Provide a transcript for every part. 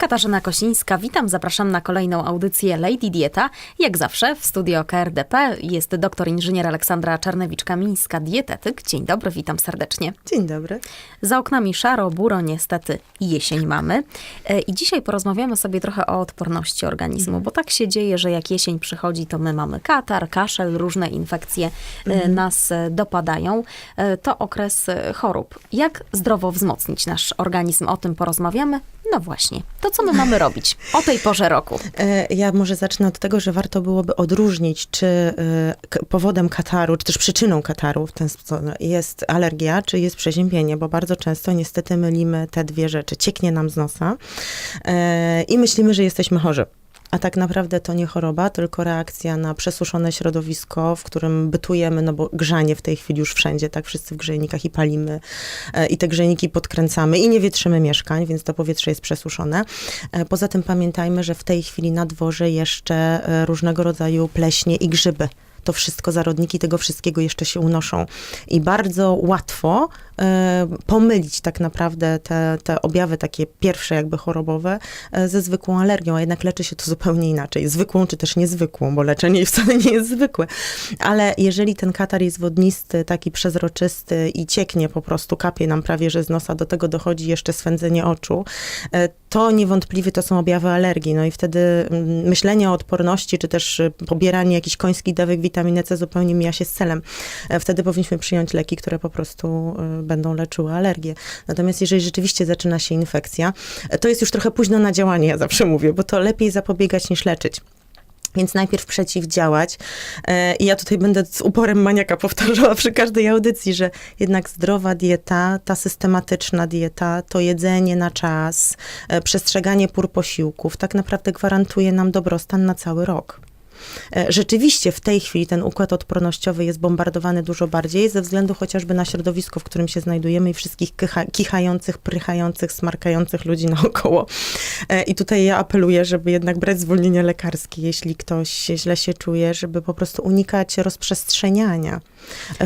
Katarzyna Kosińska, witam, zapraszam na kolejną audycję Lady Dieta. Jak zawsze w studio KRDP jest doktor inżynier Aleksandra Czarnewicz-Kamińska, dietetyk. Dzień dobry, witam serdecznie. Dzień dobry. Za oknami szaro, buro, niestety jesień mamy. E, I dzisiaj porozmawiamy sobie trochę o odporności organizmu, bo tak się dzieje, że jak jesień przychodzi, to my mamy katar, kaszel, różne infekcje e, nas e, dopadają. To okres chorób. Jak zdrowo wzmocnić nasz organizm? O tym porozmawiamy. No właśnie, to co my mamy robić o tej porze roku? E, Ja może zacznę od tego, że warto byłoby odróżnić, czy e, powodem kataru, czy też przyczyną kataru w ten sposób jest alergia, czy jest przeziębienie, bo bardzo często niestety mylimy te dwie rzeczy. Cieknie nam z nosa e, i myślimy, że jesteśmy chorzy. A tak naprawdę to nie choroba, tylko reakcja na przesuszone środowisko, w którym bytujemy, no bo grzanie w tej chwili już wszędzie, tak, wszyscy w grzejnikach i palimy e, i te grzejniki podkręcamy i nie wietrzymy mieszkań, więc to powietrze jest przesuszone. E, Poza tym pamiętajmy, że w tej chwili na dworze jeszcze e, różnego rodzaju pleśnie i grzyby. To wszystko, zarodniki tego wszystkiego jeszcze się unoszą. I bardzo łatwo pomylić tak naprawdę te, te objawy takie pierwsze jakby chorobowe e, ze zwykłą alergią, a jednak leczy się to zupełnie inaczej. Zwykłą czy też niezwykłą, bo leczenie wcale nie jest zwykłe. Ale jeżeli ten katar jest wodnisty, taki przezroczysty i cieknie po prostu, kapie nam prawie że z nosa, do tego dochodzi jeszcze swędzenie oczu, e, to niewątpliwie to są objawy alergii. No i wtedy mm, myślenie o odporności, czy też y, pobieranie jakichś końskich dawek witaminy C zupełnie mija się z celem. Wtedy powinniśmy przyjąć leki, które po prostu y, będą leczyły alergię. Natomiast jeżeli rzeczywiście zaczyna się infekcja, to jest już trochę późno na działanie, ja zawsze mówię, bo to lepiej zapobiegać niż leczyć. Więc najpierw przeciwdziałać. E, I ja tutaj będę z uporem maniaka powtarzała przy każdej audycji, że jednak zdrowa dieta, ta systematyczna dieta, to jedzenie na czas, e, przestrzeganie pór posiłków, tak naprawdę gwarantuje nam dobrostan na cały rok. E, Rzeczywiście w tej chwili ten układ odpornościowy jest bombardowany dużo bardziej ze względu chociażby na środowisko, w którym się znajdujemy i wszystkich kycha, kichających, prychających, smarkających ludzi naokoło. E, I tutaj ja apeluję, żeby jednak brać zwolnienie lekarskie, jeśli ktoś źle się czuje, żeby po prostu unikać rozprzestrzeniania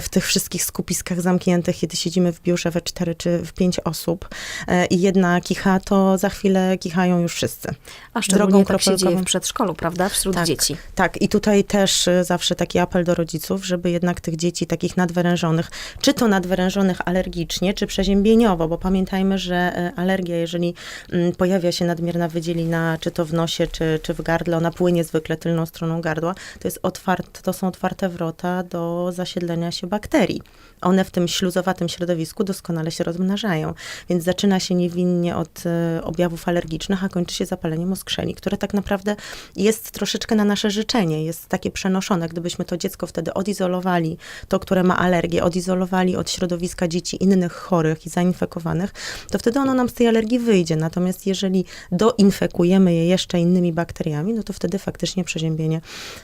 w tych wszystkich skupiskach zamkniętych, kiedy siedzimy w biurze we cztery czy w pięć osób e, i jedna kicha, to za chwilę kichają już wszyscy. A szczególnie Drogą tak się dzieje w przedszkolu, prawda? Wśród Tak. dzieci. Tak, i tutaj też y, zawsze taki apel do rodziców, żeby jednak tych dzieci takich nadwyrężonych, czy to nadwyrężonych alergicznie, czy przeziębieniowo, bo pamiętajmy, że y, alergia, jeżeli mm, pojawia się nadmierna wydzielina, czy to w nosie, czy, czy w gardle, ona płynie zwykle tylną stroną gardła, to, jest otwart, to są otwarte wrota do zasiedlenia się bakterii. One w tym śluzowatym środowisku doskonale się rozmnażają, więc zaczyna się niewinnie od y, objawów alergicznych, a kończy się zapaleniem oskrzeli, które tak naprawdę jest troszeczkę na nasze życzenie, jest takie przenoszone. Gdybyśmy to dziecko wtedy odizolowali, to, które ma alergię, odizolowali od środowiska dzieci innych chorych i zainfekowanych, to wtedy ono nam z tej alergii wyjdzie. Natomiast jeżeli doinfekujemy je jeszcze innymi bakteriami, no to wtedy faktycznie przeziębienie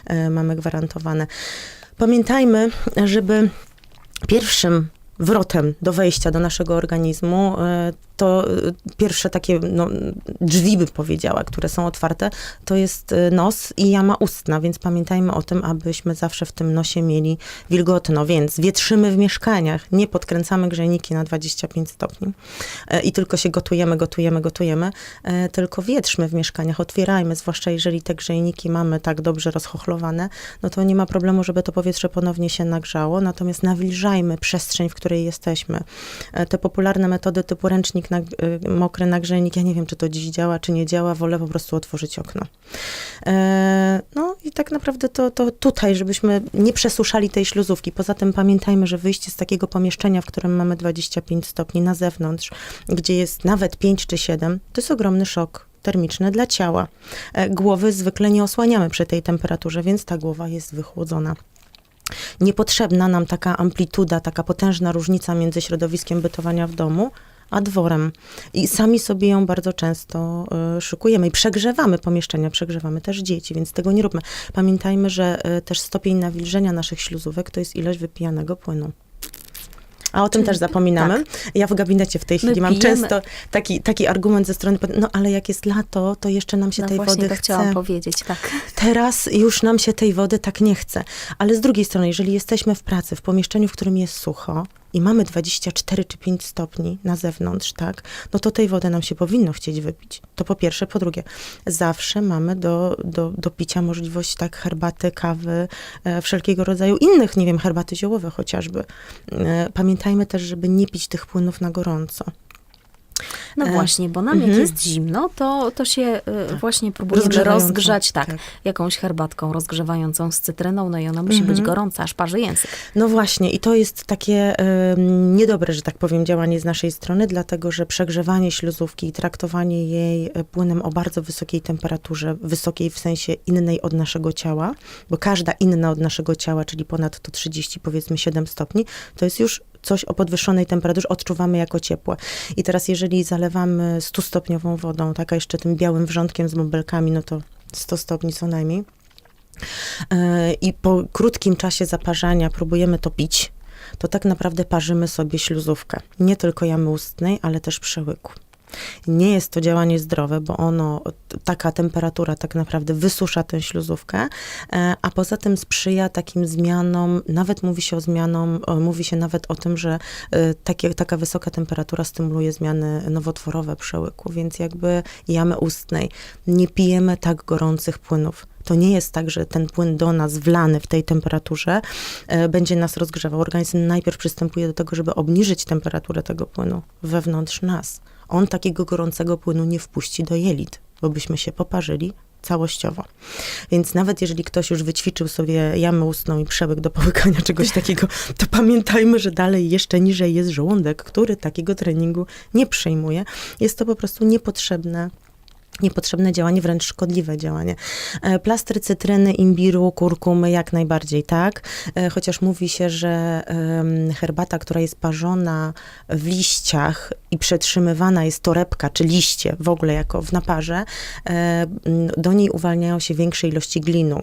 e, mamy gwarantowane. Pamiętajmy, żeby pierwszym wrotem do wejścia do naszego organizmu, e, to e, pierwsze takie no, drzwi, bym powiedziała, które są otwarte, to jest e, nos i jama ustna, więc pamiętajmy o tym, abyśmy zawsze w tym nosie mieli wilgotno, więc wietrzymy w mieszkaniach, nie podkręcamy grzejniki na 25 stopni i tylko się gotujemy, gotujemy, gotujemy, tylko wietrzmy w mieszkaniach, otwierajmy, zwłaszcza jeżeli te grzejniki mamy tak dobrze rozchochlowane, no to nie ma problemu, żeby to powietrze ponownie się nagrzało, natomiast nawilżajmy przestrzeń, w której jesteśmy. E, Te popularne metody typu ręcznik, na, y, mokry nagrzejnik, ja nie wiem, czy to dziś działa, czy nie działa, wolę po prostu otworzyć okno. E, No i tak naprawdę to, to tutaj, żebyśmy nie przesuszali tej śluzówki. Poza tym pamiętajmy, że wyjście z takiego pomieszczenia, w którym mamy 25 stopni na zewnątrz, gdzie jest nawet 5 czy 7, to jest ogromny szok termiczny dla ciała. E, Głowy zwykle nie osłaniamy przy tej temperaturze, więc ta głowa jest wychłodzona. Niepotrzebna nam taka amplituda, taka potężna różnica między środowiskiem bytowania w domu, a dworem. I sami sobie ją bardzo często y, szykujemy i przegrzewamy pomieszczenia, przegrzewamy też dzieci, więc tego nie róbmy. Pamiętajmy, że y, też stopień nawilżenia naszych śluzówek to jest ilość wypijanego płynu. A o tym Czyli- też zapominamy. Ja w gabinecie w tej My chwili mam pijemy- często taki, taki argument ze strony, no ale jak jest lato, to jeszcze nam się No tej wody to chce. chciałam powiedzieć, tak. Teraz już nam się tej wody tak nie chce. Ale z drugiej strony, jeżeli jesteśmy w pracy, w pomieszczeniu, w którym jest sucho, i mamy 24 czy 5 stopni na zewnątrz, tak, no to tej wody nam się powinno chcieć wypić. To po pierwsze. Po drugie, zawsze mamy do, do, do picia możliwość tak herbaty, kawy, e, wszelkiego rodzaju innych, nie wiem, herbaty ziołowe chociażby. E, pamiętajmy też, żeby nie pić tych płynów na gorąco. No E, właśnie, bo nam jak mhm. jest zimno, to, to się y, właśnie próbujemy rozgrzać, tak, tak. jakąś herbatką rozgrzewającą z cytryną, no i ona musi Mhm. być gorąca, aż parzy język. No właśnie, i to jest takie em, niedobre, że tak powiem, działanie z naszej strony, dlatego że przegrzewanie śluzówki i traktowanie jej e, płynem o bardzo wysokiej temperaturze, wysokiej w sensie innej od naszego ciała, bo każda inna od naszego ciała, czyli ponad to 30, powiedzmy 7 stopni, to jest już coś o podwyższonej temperaturze, odczuwamy jako ciepłe. I teraz jeżeli zalewamy 100-stopniową wodą, taka jeszcze tym białym wrzątkiem z bąbelkami, no to 100 stopni co najmniej, E, i po krótkim czasie zaparzania próbujemy to pić, to tak naprawdę parzymy sobie śluzówkę. Nie tylko jamy ustnej, ale też przełyku. Nie jest to działanie zdrowe, bo ono, taka temperatura tak naprawdę wysusza tę śluzówkę, e, a poza tym sprzyja takim zmianom, nawet mówi się o zmianom, mówi się nawet o tym, że e, takie, taka wysoka temperatura stymuluje zmiany nowotworowe przełyku, więc jakby jamy ustnej nie pijemy tak gorących płynów. To nie jest tak, że ten płyn do nas wlany w tej temperaturze e, będzie nas rozgrzewał. Organizm najpierw przystępuje do tego, żeby obniżyć temperaturę tego płynu wewnątrz nas. On takiego gorącego płynu nie wpuści do jelit, bo byśmy się poparzyli całościowo. Więc nawet jeżeli ktoś już wyćwiczył sobie jamę ustną i przełyk do połykania czegoś takiego, to pamiętajmy, że dalej jeszcze niżej jest żołądek, który takiego treningu nie przyjmuje. Jest to po prostu niepotrzebne niepotrzebne działanie, wręcz szkodliwe działanie. E, Plastry cytryny, imbiru, kurkumy jak najbardziej tak, E, chociaż mówi się, że herbata, która jest parzona w liściach i przetrzymywana jest torebka, czy liście w ogóle jako w naparze, e, do niej uwalniają się większe ilości glinu,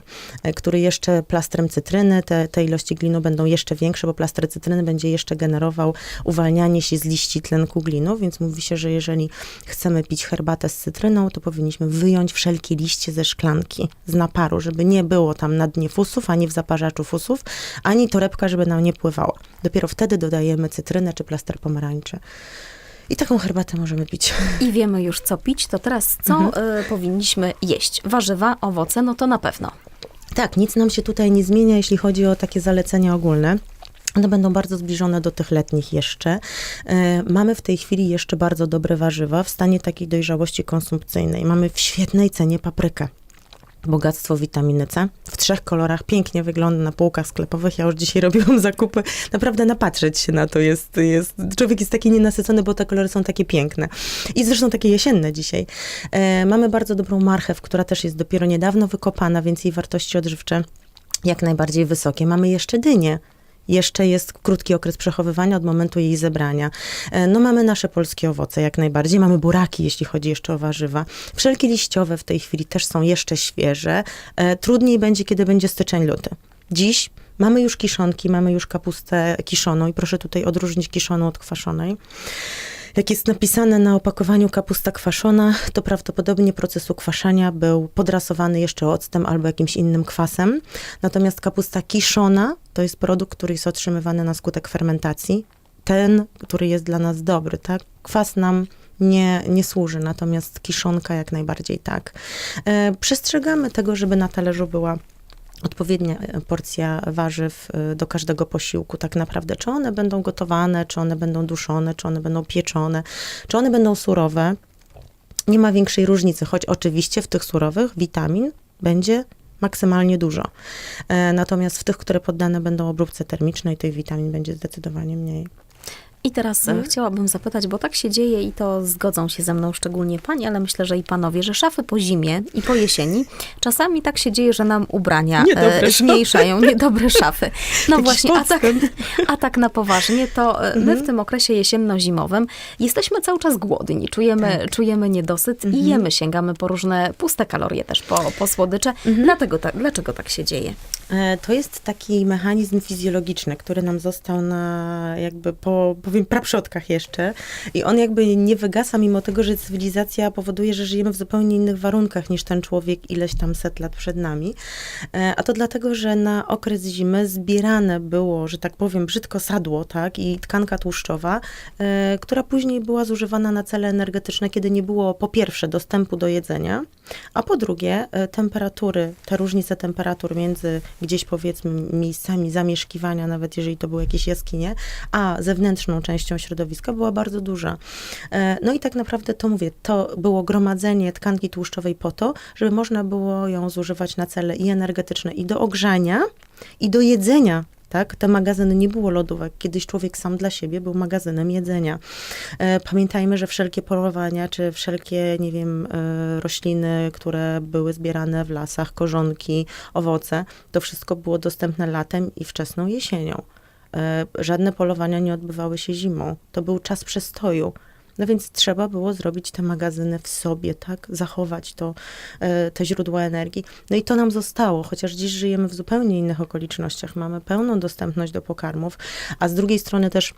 który jeszcze plastrem cytryny, te, te ilości glinu będą jeszcze większe, bo plaster cytryny będzie jeszcze generował uwalnianie się z liści tlenku glinu, więc mówi się, że jeżeli chcemy pić herbatę z cytryną, to powinniśmy wyjąć wszelkie liście ze szklanki, z naparu, żeby nie było tam na dnie fusów, ani w zaparzaczu fusów, ani torebka, żeby nam nie pływała. Dopiero wtedy dodajemy cytrynę czy plaster pomarańczy. I taką herbatę możemy pić. I wiemy już co pić, to teraz co Mhm. y, powinniśmy jeść? Warzywa, owoce, no to na pewno. Tak, nic nam się tutaj nie zmienia, jeśli chodzi o takie zalecenia ogólne. One będą bardzo zbliżone do tych letnich jeszcze. E, mamy w tej chwili jeszcze bardzo dobre warzywa w stanie takiej dojrzałości konsumpcyjnej. Mamy w świetnej cenie paprykę. Bogactwo witaminy C w trzech kolorach pięknie wygląda na półkach sklepowych. Ja już dzisiaj robiłam zakupy. Naprawdę napatrzeć się na to jest, jest. Człowiek jest taki nienasycony, bo te kolory są takie piękne. I zresztą takie jesienne dzisiaj. E, mamy bardzo dobrą marchew, która też jest dopiero niedawno wykopana, więc jej wartości odżywcze jak najbardziej wysokie. Mamy jeszcze dynię. Jeszcze jest krótki okres przechowywania od momentu jej zebrania. E, No mamy nasze polskie owoce jak najbardziej. Mamy buraki, jeśli chodzi jeszcze o warzywa. Wszelkie liściowe w tej chwili też są jeszcze świeże. E, Trudniej będzie, kiedy będzie styczeń, luty. Dziś mamy już kiszonki, mamy już kapustę kiszoną i proszę tutaj odróżnić kiszoną od kwaszonej. Jak jest napisane na opakowaniu kapusta kwaszona, to prawdopodobnie proces ukwaszania był podrasowany jeszcze octem albo jakimś innym kwasem. Natomiast kapusta kiszona to jest produkt, który jest otrzymywany na skutek fermentacji. Ten, który jest dla nas dobry, tak? Kwas nam nie, nie służy, natomiast kiszonka jak najbardziej tak. E, przestrzegamy tego, żeby na talerzu była odpowiednia e, porcja warzyw e, do każdego posiłku, tak naprawdę. Czy one będą gotowane, czy one będą duszone, czy one będą pieczone, czy one będą surowe. Nie ma większej różnicy, choć oczywiście w tych surowych witamin będzie maksymalnie dużo. E, Natomiast w tych, które poddane będą obróbce termicznej, tych witamin będzie zdecydowanie mniej. I teraz Mhm. e, chciałabym zapytać, bo tak się dzieje i to zgodzą się ze mną szczególnie panie, ale myślę, że i panowie, że szafy po zimie i po jesieni, czasami tak się dzieje, że nam ubrania Niedobre e, szafy. zmniejszają, niedobre szafy. No właśnie, a tak, a tak na poważnie, to e, my Mhm. w tym okresie jesienno-zimowym jesteśmy cały czas głodni, czujemy, Tak. czujemy niedosyt i Mhm. jemy, sięgamy po różne puste kalorie też, po, po słodycze. Mhm. Dlatego tak, dlaczego tak się dzieje? E, To jest taki mechanizm fizjologiczny, który nam został na jakby po, powiem, praprzodkach jeszcze i on jakby nie wygasa, mimo tego, że cywilizacja powoduje, że żyjemy w zupełnie innych warunkach niż ten człowiek ileś tam set lat przed nami. E, A to dlatego, że na okres zimy zbierane było, że tak powiem, brzydko sadło, tak, i tkanka tłuszczowa, e, która później była zużywana na cele energetyczne, kiedy nie było po pierwsze dostępu do jedzenia, a po drugie temperatury, te różnice temperatur między gdzieś powiedzmy miejscami zamieszkiwania, nawet jeżeli to były jakieś jaskinie, a zewnętrzną częścią środowiska była bardzo duża. E, No i tak naprawdę to mówię, to było gromadzenie tkanki tłuszczowej po to, żeby można było ją zużywać na cele i energetyczne, i do ogrzania, i do jedzenia. Tak, te magazyny nie było lodówek. Kiedyś człowiek sam dla siebie był magazynem jedzenia. E, Pamiętajmy, że wszelkie polowania, czy wszelkie, nie wiem, e, rośliny, które były zbierane w lasach, korzonki, owoce, to wszystko było dostępne latem i wczesną jesienią. E, Żadne polowania nie odbywały się zimą. To był czas przestoju. No więc trzeba było zrobić te magazyny w sobie, tak? Zachować to, e, te źródła energii. No i to nam zostało, chociaż dziś żyjemy w zupełnie innych okolicznościach. Mamy pełną dostępność do pokarmów, a z drugiej strony też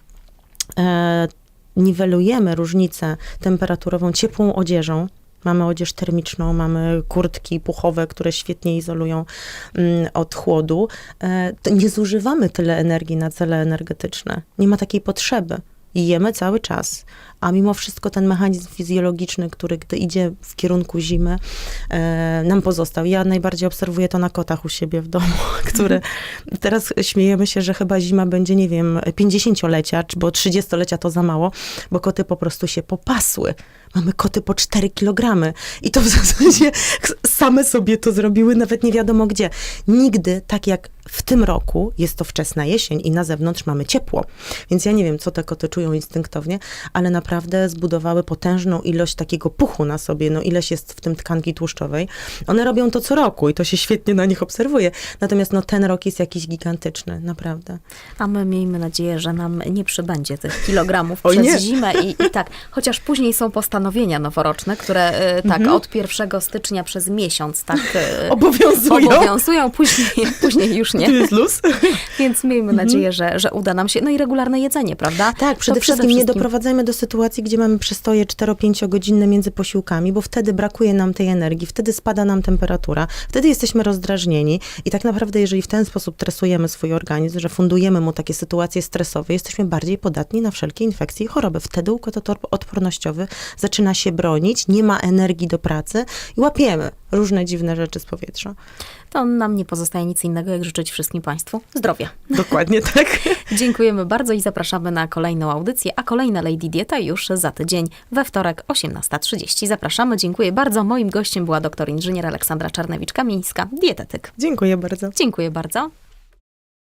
e, niwelujemy różnicę temperaturową ciepłą odzieżą. Mamy odzież termiczną, mamy kurtki puchowe, które świetnie izolują mm, od chłodu. E, nie zużywamy tyle energii na cele energetyczne. Nie ma takiej potrzeby. I jemy cały czas, a mimo wszystko ten mechanizm fizjologiczny, który gdy idzie w kierunku zimy, e, nam pozostał. Ja najbardziej obserwuję to na kotach u siebie w domu, które teraz śmiejemy się, że chyba zima będzie, nie wiem, 50-lecia, czy bo 30-lecia to za mało, bo koty po prostu się popasły. Mamy koty po 4 kilogramy i to w zasadzie same sobie to zrobiły, nawet nie wiadomo gdzie. Nigdy, tak jak w tym roku, jest to wczesna jesień i na zewnątrz mamy ciepło. Więc ja nie wiem, co te koty czują instynktownie, ale naprawdę zbudowały potężną ilość takiego puchu na sobie, no ileś jest w tym tkanki tłuszczowej. One robią to co roku i to się świetnie na nich obserwuje. Natomiast no ten rok jest jakiś gigantyczny, naprawdę. A my miejmy nadzieję, że nam nie przybędzie tych kilogramów przez nie. zimę i, i tak. Chociaż później są postanowienia noworoczne, które e, tak Mhm. od 1 stycznia przez miesiąc tak e, Obowiązują. obowiązują, później, później już nie. jest luz. Więc miejmy nadzieję, że, że uda nam się. No i regularne jedzenie, prawda? Tak, To przede wszystkim nie doprowadzajmy do sytuacji, gdzie mamy przystoje 4-5 godzinne między posiłkami, bo wtedy brakuje nam tej energii, wtedy spada nam temperatura, wtedy jesteśmy rozdrażnieni i tak naprawdę, jeżeli w ten sposób tresujemy swój organizm, że fundujemy mu takie sytuacje stresowe, jesteśmy bardziej podatni na wszelkie infekcje i choroby. Wtedy układ odpornościowy zaczyna się bronić, nie ma energii do pracy i łapiemy różne dziwne rzeczy z powietrza. To nam nie pozostaje nic innego, jak życzyć wszystkim Państwu zdrowia. Dokładnie tak. Dziękujemy bardzo i zapraszamy na kolejną audycję, a kolejna Lady Dieta już za tydzień, we wtorek 18.30. Zapraszamy, dziękuję bardzo. Moim gościem była doktor inżynier Aleksandra Czarnewicz-Kamińska, dietetyk. Dziękuję bardzo. Dziękuję bardzo.